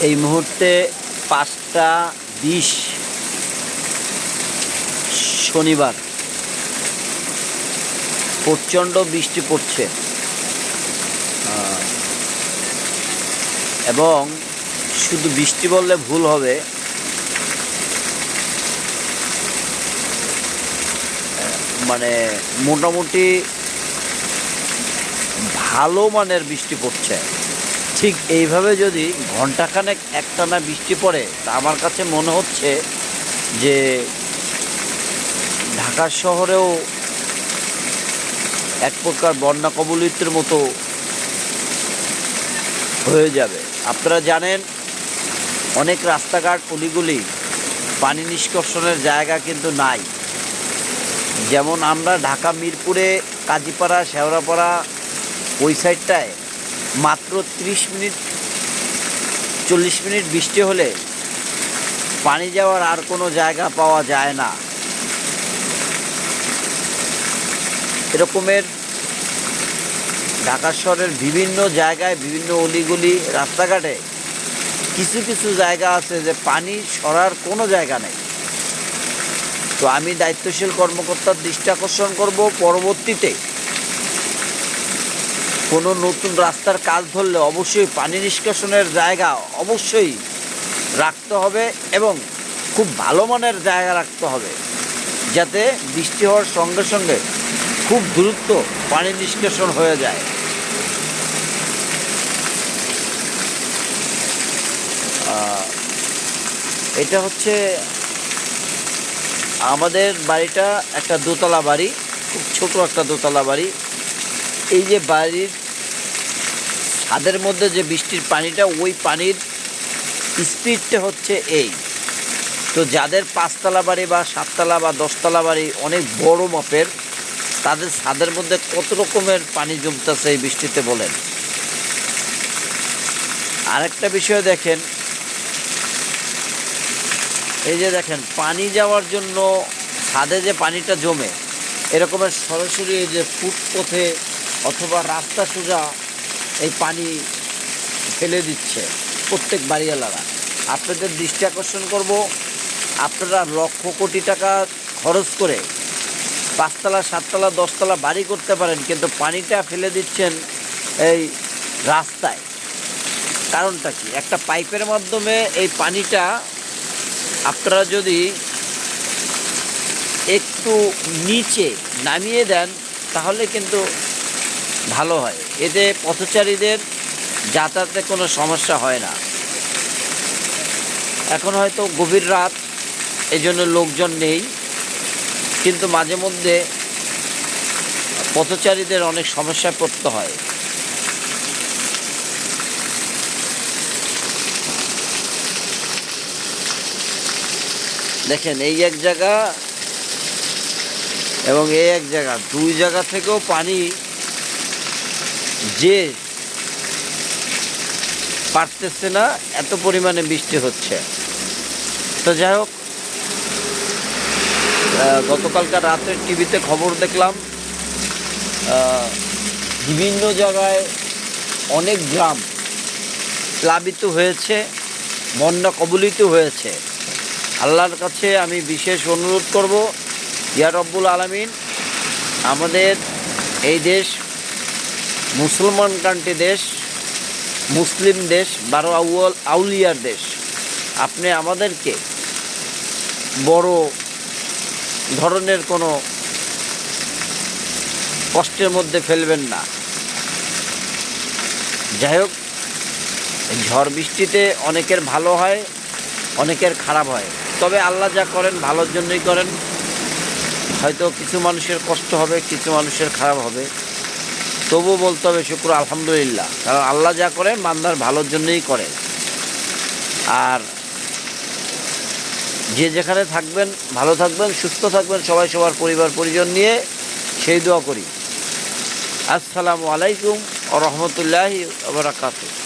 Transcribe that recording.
এই মুহূর্তে পাঁচটা বিশ শনিবার। প্রচণ্ড বৃষ্টি পড়ছে। এবং শুধু বৃষ্টি বললে ভুল হবে। মানে মোটামুটি ভালো মানের বৃষ্টি পড়ছে। ঠিক এইভাবে যদি ঘন্টাখানেক একটানা বৃষ্টি পড়ে, তা আমার কাছে মনে হচ্ছে যে ঢাকা শহরেও এক প্রকার বন্যা কবলিতের মতো হয়ে যাবে। আপনারা জানেন, অনেক রাস্তাঘাট অলিগুলি পানি নিষ্কর্ষণের জায়গা কিন্তু নাই। যেমন আমরা ঢাকা, মিরপুরে, কাজীপাড়া, শেওড়াপাড়া ওই সাইডটায় মাত্র ত্রিশ মিনিট, চল্লিশ মিনিট বৃষ্টি হলে পানি যাওয়ার আর কোনো জায়গা পাওয়া যায় না। এরকমের ঢাকা শহরের বিভিন্ন জায়গায় বিভিন্ন অলিগুলি রাস্তাঘাটে কিছু কিছু জায়গা আছে যে পানি সরার কোনো জায়গা নেই। তো আমি দায়িত্বশীল কর্মকর্তার দৃষ্টি আকর্ষণ করব। পরবর্তীতে কোনো নতুন রাস্তার কাজ ধরলে অবশ্যই পানি নিষ্কাশনের জায়গা অবশ্যই রাখতে হবে এবং খুব ভালো মানের জায়গা রাখতে হবে, যাতে বৃষ্টি হওয়ার সঙ্গে সঙ্গে খুব দ্রুত পানি নিষ্কাশন হয়ে যায়। এটা হচ্ছে আমাদের বাড়িটা একটা দোতলা বাড়ি, খুব ছোট একটা দোতলা বাড়ি। এই যে বাড়ির ছাদের মধ্যে যে বৃষ্টির পানিটা, ওই পানির স্পিডটা হচ্ছে এই। তো যাদের পাঁচতলা বাড়ি বা সাততলা বা দশতলা বাড়ি অনেক বড় মাপের, তাদের ছাদের মধ্যে কত রকমের পানি জমতেছে এই বৃষ্টিতে বলেন? আরেকটা বিষয় দেখেন, এই যে দেখেন, পানি যাওয়ার জন্য ছাদে যে পানিটা জমে, এরকমের সরাসরি এই যে ফুটপথে অথবা রাস্তা সোজা এই পানি ফেলে দিচ্ছে প্রত্যেক বাড়িওয়ালারা। আপনাদের দৃষ্টি আকর্ষণ করব, আপনারা লক্ষ কোটি টাকা খরচ করে পাঁচতলা, সাততলা, দশতলা বাড়ি করতে পারেন, কিন্তু পানিটা ফেলে দিচ্ছেন এই রাস্তায়। কারণটা কি? একটা পাইপের মাধ্যমে এই পানিটা আপনারা যদি একটু নিচে নামিয়ে দেন, তাহলে কিন্তু ভালো হয়। এতে পথচারীদের যাতায়াতে কোনো সমস্যা হয় না। এখন হয়তো গভীর রাত এই জন্য লোকজন নেই। কিন্তু মাঝে মধ্যে পথচারীদের অনেক সমস্যায় পড়তে হয়। দেখেন, এই এক জায়গা এবং এই এক জায়গা। দুই জায়গা থেকেও পানি যে পারতেছে না, এত পরিমাণে বৃষ্টি হচ্ছে। তো যাই হোক গতকালকার রাতে টিভিতে খবর দেখলাম বিভিন্ন জায়গায় অনেক গ্রাম প্লাবিত হয়েছে, বন্যা কবলিত হয়েছে। আল্লাহর কাছে আমি বিশেষ অনুরোধ করব, ইয়া রব্বুল আলমিন, আমাদের এই দেশ মুসলমান কান্ট্রি দেশ, মুসলিম দেশ, বারো আউয়াল আউলিয়ার দেশ। আপনি আমাদেরকে বড় ধরনের কোনো কষ্টের মধ্যে ফেলবেন না। যাই হোক ঝড় বৃষ্টিতে অনেকের ভালো হয়, অনেকের খারাপ হয়। তবে আল্লাহ যা করেন, ভালোর জন্যই করেন। হয়তো কিছু মানুষের কষ্ট হবে, কিছু মানুষের খারাপ হবে। তবুও বলতে হবে শুক্র, আলহামদুলিল্লাহ। কারণ আল্লাহ যা করেন মান্দার ভালোর জন্যই করে আর যে যেখানে থাকবেন, ভালো থাকবেন, সুস্থ থাকবেন, সবাই সবার পরিবার, পরিজন নিয়ে সেই দোয়া করি। আসসালামু আলাইকুম ও রহমতুল্লাহি বারাকাতুহ।